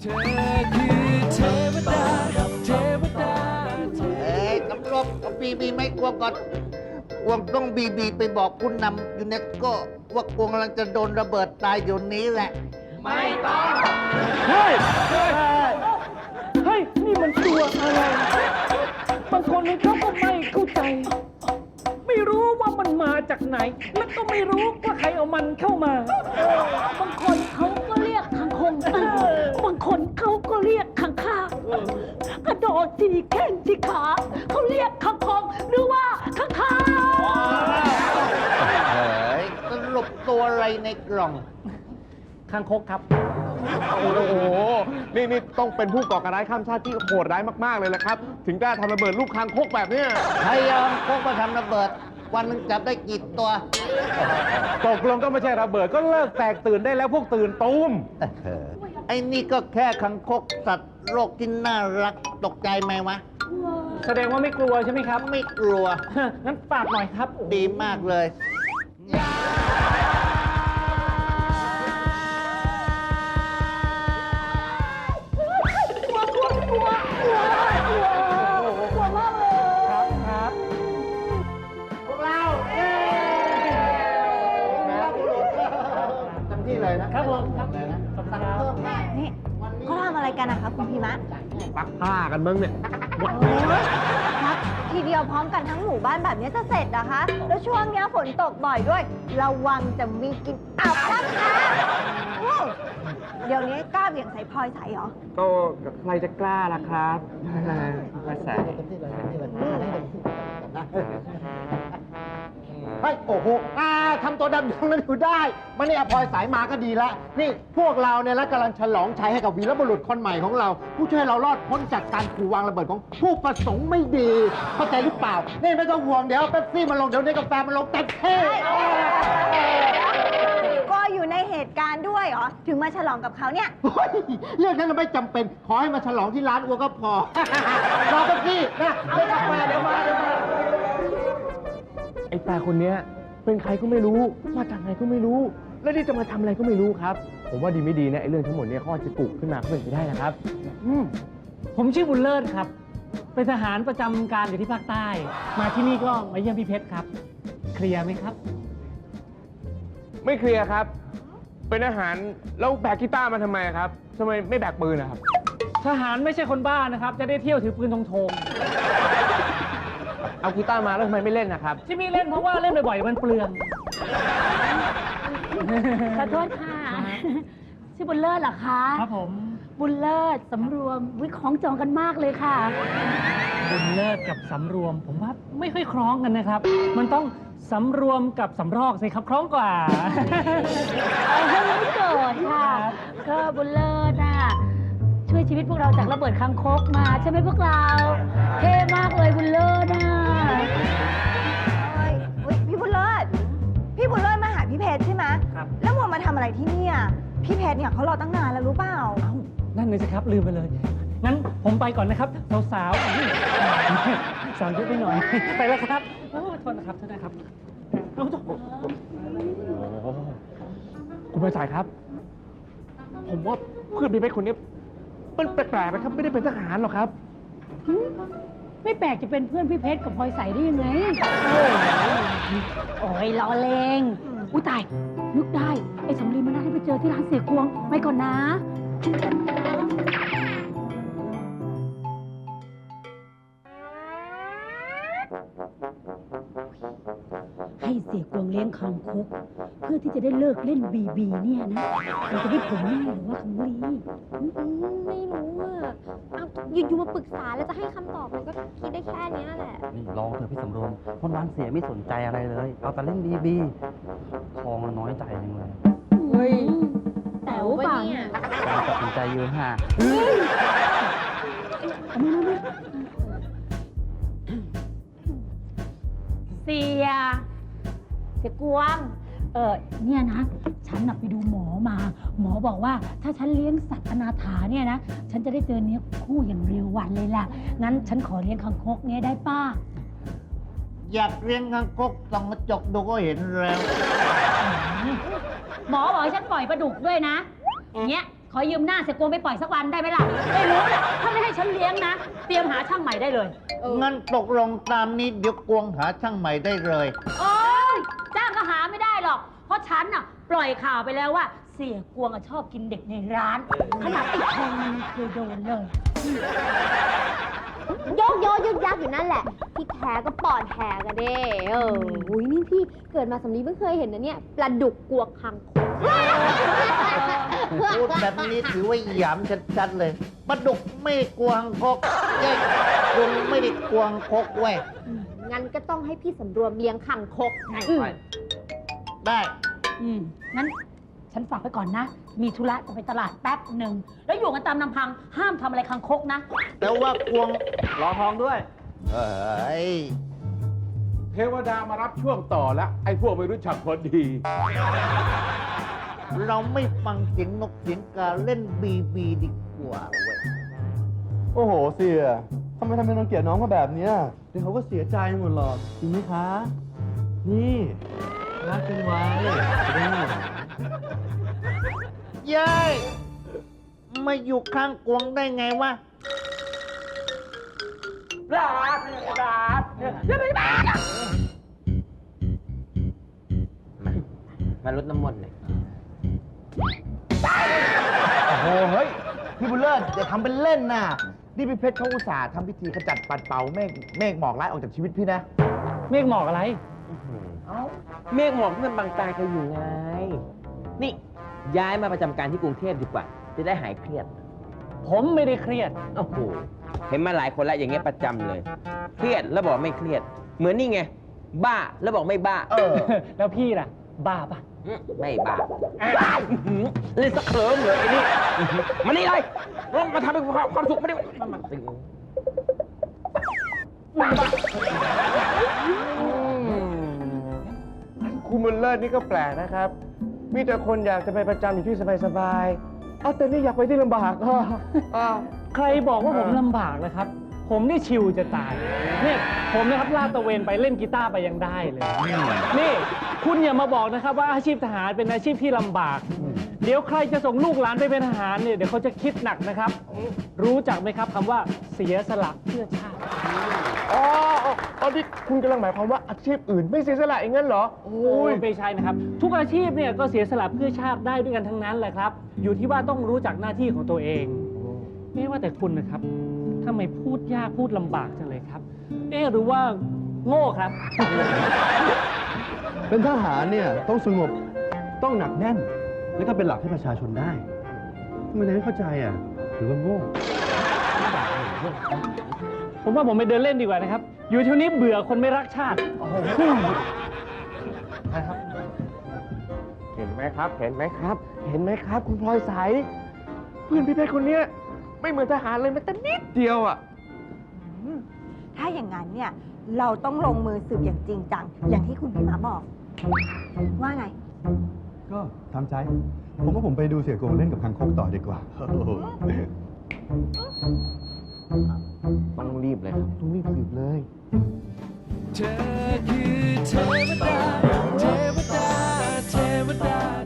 เธอคือเทวดาเทวดาเอ้ยตำรวจเอาบีบีไม่กลัวก่อนกวงต้องบีบีไปบอกผู้นำยูเนสโกว่ากวงกำลังจะโดนระเบิดตายอยู่นี้แหละเฮ้ยเฮ้ย นี่มันตัวอะไร บางคนเขาก็ไม่เข้าใจ ไม่รู้ว่ามันมาจากไหน แล้วก็ไม่รู้ว่าใครเอามันเข้ามา บางคนเขาก็เรียกคังคงบางคน เขาก็เรียกคังคากกระโดดทีแข้งทีขาเขาเรียกคังคงหรือว่าคังคาเฮ้ยสรุปตัวอะไรในกล่องคางคกครับ โอ้โห นี่นี่ต้องเป็นผู้ก่อการร้ายข้ามชาติที่โหดร้ายมากๆเลยแหละครับ ถึงกล้าทำระเบิดลูกคางคกแบบเนี้ยใครยอมพกมาทำระเบิด วันหนึงจับได้กี่ตัว ตกลงก็ไม่ใช่ระเบิดก็เลิกแตกตื่นได้แล้วพวกตื่นตูม เออ ไอ้นี่ก็แค่คังคกสัตว์โลกที่น่ารักตกใจไหมวะ แสดงว่าไม่กลัวใช่ไหมครับ ไม่กลัว งั้นฝากหน่อยครับโอ้โหดีมากเลย กลัวกลัวกลัวกลัวกลัวกลัวมากเลยครับครับ พวกเราเย้เต็มที่เลยนะครับผมครับ กันนะคะคุณพีมะปักผ้ากันมึงเนี่ยครับทีเดียวพร้อมกันทั้งหมู่บ้านแบบนี้จะเสร็จนะคะ แล้วช่วงเนี้ยฝนตกบ่อยด้วย ระวังจะมีกลินอับนะคะอู้เดี๋ยวนี้กล้าเบี่ยงใส่พลอยใสเหรอ ก็ใครจะกล้าล่ะครับมาใส่เฮ้ยโอ้โหอ่า ทำตัวดำยองนั้นอยู่ได้ มันนี่อภอยสายมาก็ดีละ นี่พวกเราเนี่ยแล้วกำลังฉลองชัยให้กับวีรบุรุษคนใหม่ของเรา ผู้ช่วยเรารอดพ้นจากการขู่วางระเบิดของผู้ประสงค์ไม่ดีเข้าใจหรือเปล่า นี่ไม่ต้องห่วงเดี๋ยวเป๊ปซี่มันลงเดี๋ยวในกาแฟมันลงเต็มที่ก็อยู่ในเหตุการณ์ด้วยเหรอ ถึงมาฉลองกับเขาเนี่ย เฮ้ยเรื่องนั้นเราไม่จำเป็น ขอให้มาฉลองที่ร้านอัวก็พอ รอเป๊ปซี่นะในกาแฟเดี๋ยวมาเดี๋ยวมา ไอ้ตาคนเนี้ย เป็นใครก็ไม่รู้ มาจากไหนก็ไม่รู้ แล้วนี่จะมาทำอะไรก็ไม่รู้ครับ ผมว่าดีไม่ดีเนี่ยไอ้เรื่องทั้งหมดเนี่ยเขาอาจจะกุขึ้นมาก็เป็นไปได้นะครับ อืมผมชื่อบุญเลิศครับ เป็นทหารประจำการอยู่ที่ภาคใต้ มาที่นี่ก็มาเยี่ยมพี่เพชรครับ เคลียร์ไหมครับ ไม่เคลียร์ครับ เป็นอาหารแล้วแบกกีตาร์มาทำไมครับทำไมไม่แบกปืนนะครับ ทหารไม่ใช่คนบ้านะครับ จะได้เที่ยวถือปืนธงธง เอากีตาร์มาแล้วทำไมไม่เล่นนะครับ ที่ไม่เล่นเพราะว่าเล่นบ่อยๆมันเปลือง ขอโทษค่ะ ชื่อบุญเลิศเหรอคะ ครับผม บุญเลิศสำรวมวิของจองกันมากเลยค่ะ บุญเลิศกับสำรวม ผมว่าไม่ค่อยคล้องกันนะครับ มันต้องสำรวมกับสำรอกสิครับคล้องกว่า เอาให้ไม่โกรธค่ะ ก็บุญเลิศน่ะ ช่วยชีวิตพวกเราจากระเบิดคางคกมา ใช่ไหมพวกเรา เท่มากเลยบุญเลิศน่ะเอ้ยอุ๊ยพี่บุญเลิศพี่บุญเลิศมาหาพี่เพชรใช่ไหมครับ แล้วมัวมาทำอะไรที่เนี่ยพี่เพชรเนี่ยเขารอตั้งนานแล้วรู้เปล่า เอ้านั่นเลยสิครับลืมไปเลย งั้นผมไปก่อนนะครับ สาวๆอุ๊ยสาวเยอะไปหน่อย ไปแล้วครับโอ้โทษนะครับโทษนะครับเอาโทษคุณประสายครับ ผมว่าเพื่อนพี่เป๊กคนนี้ มันแปลกๆนะครับ ไม่ได้เป็นทหารหรอกครับไม่แปลกจะเป็นเพื่อนพี่เพชรกับพลอยใสได้ยังไง โอ้ยล้อเลงอุ้ยตาย นึกได้ ไอ้สำลีมันน่าให้ไปเจอที่ร้านเสียกวง ไปก่อนนะ ให้เสียกวงเลี้ยงคางคกเพื่อที่จะได้เลิกเล่นบีบีเนี่ยนะมันจะได้ผลแน่หรือว่าคำลีไม่รู้อะเอาอยู่ๆมาปรึกษาแล้วจะให้คำตอบมันก็คิดได้แค่เนี้ยแหละ นี่ลองเถอะพี่สำรวมวันวันๆเสียไม่สนใจอะไรเลย เอาแต่เล่นบีบีทองมันน้อยใจจังเลยเฮ้ยแต่ว่าป่าเนี่ย การตัดสินใจยืนห่าง เสีย เสียกวาง เออเนี่ยนะ ฉันน่ะไปดูหมอมา หมอบอกว่า ถ้าฉันเลี้ยงสัตว์อนาถาเนี่ยนะ ฉันจะได้เจอเนื้อคู่อย่างเร็ววันเลยล่ะ งั้นฉันขอเลี้ยงคังคกเนี่ยได้ป้า อยากเลี้ยงคังคกส่องกระจกดูก็เห็นแล้ว หมอบอกให้ฉันปล่อยปลาดุกด้วยนะอย่างเงี้ย ขอยืมหน้าเสียกวงไปปล่อยสักวันได้ไหมล่ะ ไม่รู้แหละถ้าไม่ให้ฉันเลี้ยงนะ เตรียมหาช่างใหม่ได้เลย งั้นตกลงตามนี้เดี๋ยวกวงหาช่างใหม่ได้เลย โอ๊ยจ้างก็หาไม่ได้หรอก เพราะฉันน่ะ ปล่อยข่าวไปแล้วว่า เสียกวงอะชอบกินเด็กในร้าน ขนาดไอ้ทองมันยังเคยโดนเลย โยกโยกยึกยักอยู่นั่นแหละ พี่แท้ก็ปอดแหกอะเด้เอออุ้ยนี่พี่เกิดมาสำลีเพิ่งเคยเห็นนะเนี่ยปลาดุกกวกคังคก พูดแบบนี้ถือว่าหยามชัดๆเลยปลาดุกไม่ได้กวางคกเย้กวงไม่ได้กวางคกเว้ยงั้นก็ต้องให้พี่สำรวมเลี้ยงคังคกอืมได้อืมงั้น ฉันฝากไปก่อนนะ มีธุระจะไปตลาดแป๊บหนึ่ง แล้วอยู่กันตามลำพัง ห้ามทำอะไรคังคกนะแต่ว่ากวงรอทองด้วย เอ้ยเทวดามารับช่วงต่อแล้ว ไอ้พวกไม่รู้จักพอดี เราไม่ฟังเสียงนกเสียงกาเล่นบีบีดีกว่าเว้ยโอ้โหเสียทำไมทำไมรังเกียจน้องเขาแบบเนี้ยเดี๋ยวเขาก็เสียใจหมดหรอกจริงไหมคะ นี่รักกันไว้จะได้ไม่เหงาเย้ยมาอยู่ข้างกวงได้ไงวะมาลดน้ำมนต์หน่อย โอ้โหเฮ้ยพี่บุญเลิศอย่าทำเป็นเล่นน่ะนี่พี่เพชรเขาอุตส่าห์ทำพิธีขจัดปัดเป่าเมฆเมฆหมอกร้ายออกจากชีวิตพี่นะ เมฆหมอกอะไร เมฆหมอกที่มันบังตาแกอยู่ไง นี่ย้ายมาประจำการที่กรุงเทพดีกว่า จะได้หายเครียด ผมไม่ได้เครียด โอ้โห เห็นมาหลายคนแล้วอย่างเงี้ยประจำเลย เครียดแล้วบอกไม่เครียด เหมือนนี่ไง บ้าแล้วบอกไม่บ้าเออแล้วพี่ล่ะ บ้าปะอืม ไม่บ้าอื้อหือเล่นสักเขิมเลยไอ้นี่อื้อหือมานี่เลยมาทำให้ความความสุขไม่ได้มามาสิคุณบุญเลิศนี่ก็แปลกนะครับ มีแต่คนอยากจะไปประจำอยู่ที่สบายๆ เอาแต่นี่อยากไปที่ลำบากก็อ่าใครบอกว่าผมลำบากนะครับ ผมนี่ชิวจะตายเนี่ย ผมนะครับลาดตระเวนไปเล่นกีตาร์ไปยังได้เลย นี่คุณอย่ามาบอกนะครับว่าอาชีพทหารเป็นอาชีพที่ลำบาก เดี๋ยวใครจะส่งลูกหลานไปเป็นทหารเนี่ยเดี๋ยวเขาจะคิดหนักนะครับ รู้จักไหมครับคำว่าเสียสละเพื่อชาติ อ๋ออ๋ออ๋อที่คุณกำลังหมายความว่าอาชีพอื่นไม่เสียสละอย่างนั้นเหรอ โอ้โอ้ยยไม่ใช่นะครับ ทุกอาชีพเนี่ยก็เสียสละเพื่อชาติได้ด้วยกันทั้งนั้นแหละครับ อยู่ที่ว่าต้องรู้จักหน้าที่ของตัวเอง ไม่ว่าแต่คุณนะครับทำไมพูดยากพูดลำบากจังเลยครับ เอ๊ะหรือว่าโง่ครับ เป็นทหารเนี่ยต้องสงบต้องหนักแน่น แล้วก็เป็นหลักให้ประชาชนได้ทำไมนายไม่เข้าใจอะหรือว่าโง่ผมว่าผมไปเดินเล่นดีกว่านะครับ อยู่เท่านี้เบื่อคนไม่รักชาติเห็นไหมครับ เห็นไหมครับ เห็นไหมครับ คุณพลอยใสเพื่อนพี่เพชรคนเนี้ยไม่เหมือนทหารเลยแม้แต่นิดเดียวอะถ้าอย่างนั้น เนี่ยเราต้องลงมือสืบอย่างจริงจัง อย่างที่คุณพี่มาบอก ว่าไง ก็ทำใจ ผมว่าผมไปดูเสียโกงเล่นกับคังคกต่อดีกว่า ต้องรีบเลยครับ ต้องรีบสืบเลย เธอคือเทวดา เทวดา เทวดา